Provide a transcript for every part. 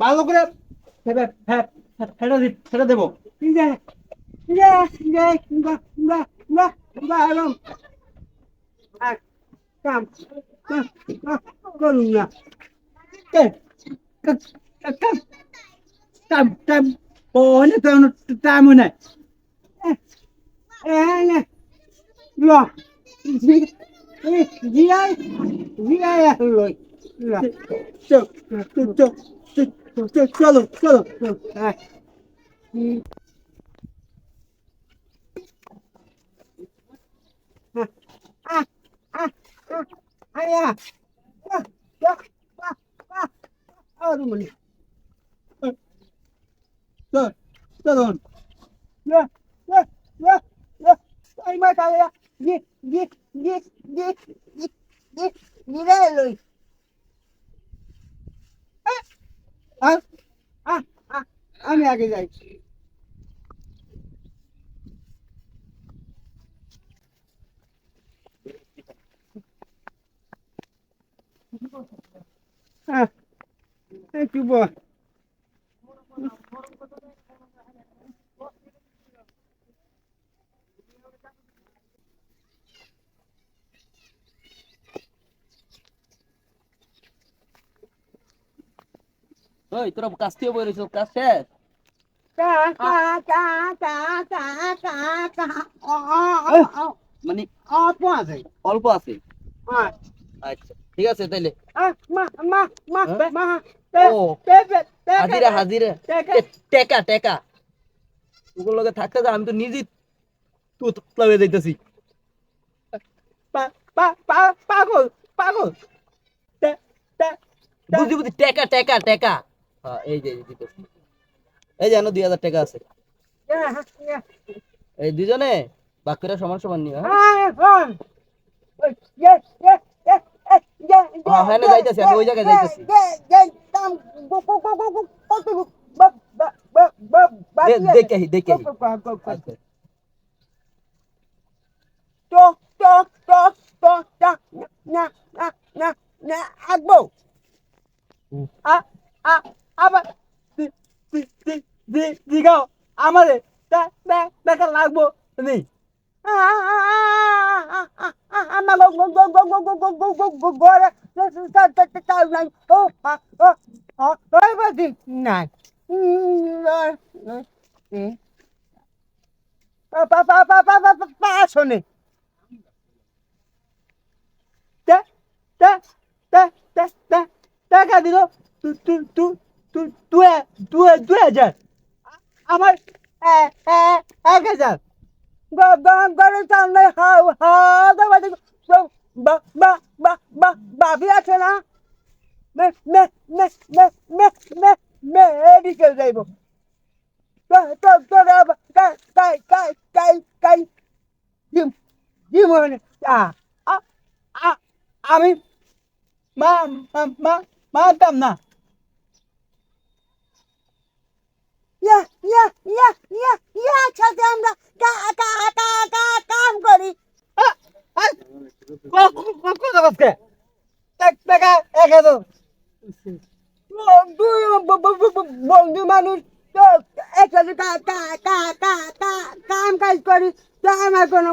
ভালো করে ফেটা ফেটা দেবো কাম করুন না টাইম টাইম অনেক টাইম নাই ল জিয়াই জিয়াই লয় là chụp chụp chụp chụp chụp chụp chụp chụp chụp Đi, đi, đi, đi, đi, đi, đi, đi, đi, đi, đi, đi, đi, đi, đi, đi, đi, đi, আমি আগে যাই। হ্যাঁ একটু বল? ওই তোরা কাজ থেকে বই রয়েছিল কাজ শেষ? মানে অল্প আছে। অল্প আছে? আচ্ছা ঠিক আছে তাইলে। হাজিরা হাজিরা। টেকা টেকা। তোর লগে থাকতে আমি তো নিজে তু ক্লাবে যাইতেছি। পাগল পাগল। বুঝি বুঝি টেকা টেকা টেকা। হ্যাঁ, এই যে দিতেছি। এই জানো দুই হাজার টাকা আছে। এই দুজনে বাকিরা সমান সমান নিও হ্যাঁ? হ্যাঁ, হ্যাঁ যাইতেছি আমি ওই জায়গায় যাইতেছি। দেখে দেখে না না না না আগবো আ আ আবার দিঘাও আমারে দেখা লাগবো নেই আমার ঘরে চাল নাই ও নাই শোনে দেখা দিল তু তু দুই হাজার। আমার এক হাজার। গরম চান্দায় হাও হাওয়া বাপি আছে না? মেডিকেল যাইব। আমি মা মা মা না। ইয়া ইয়া ইয়া ইয়া ইয়া আমরা কাম করি বন্ধু মানুষ কাম কাজ করি আমার কোনো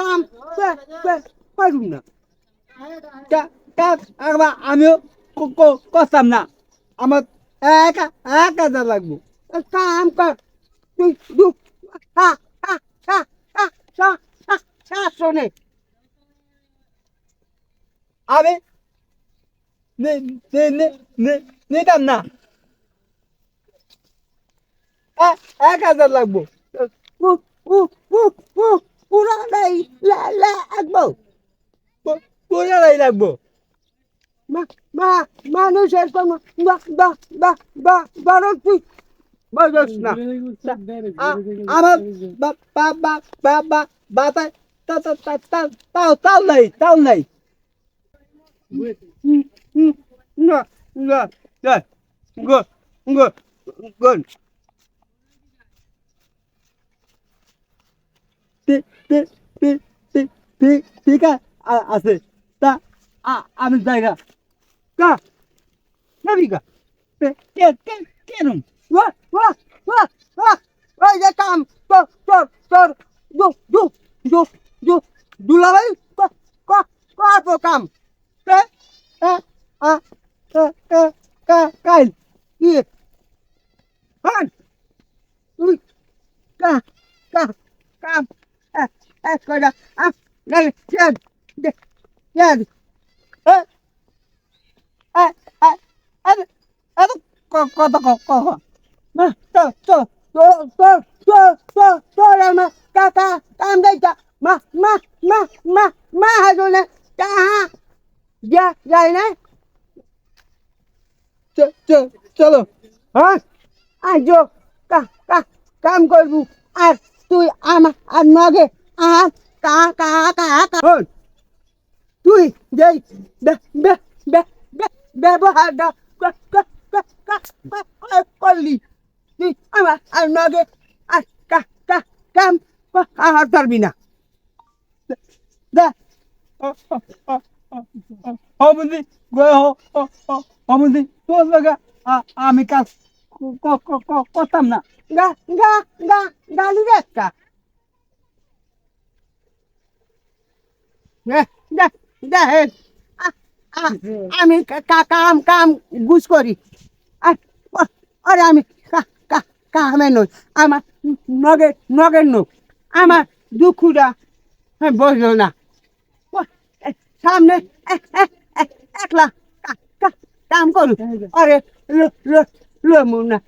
কাম পারবি না। আমিও করতাম না। আমার একা একা দা লাগবো। কাম কর। তুই দু, হা হা হা হা সা সা সা শোনে। আমি নে নে নে নে, নিতাম না। এক হাজার লাগবো। পুরাটাই লাগবো। পুরাটাই লাগবো। মানুষের কোনো বারতি বজস না আমার বাতায় তাও তাও নাই তাও নাই না না না গো গো গো ঠিক আছে আমি জায়গা কা কে কে কে কেন ওয়া ওয়া ওয়া ওয়া ওই যে কাম তোর তোর তোর দু দু দু দু দুলাভাই ক ক কত কাম তে আ আ কা কা কা কাইল ই হন তুই কা কা কাম এ এ কইরা আ গেল চেদ দে চেদ এ là mà, ca, ca, cam đây cha, ma, ma, ma, ma, ma hai rồi nè, cha ha, dạ, vậy nè, চ চ চলো হ্যাঁ আজ কা কা কাম করবো আর তুই আমার আর নগে আর কা কা কা কা হন তুই যেই বে বে বে বে ক- করলি তুই আমার আর নগে আর কাম আর পারবি না আমি কাজ করতাম না গা গা গা গালি একটা কা- কা- কাম কাম গুজ করি। আর আমি কামে নই আমার নগের নগের নোক আমার দুঃখুরা বসল না। সামনে একলা কাম করু। আরে লো লো লো মুনা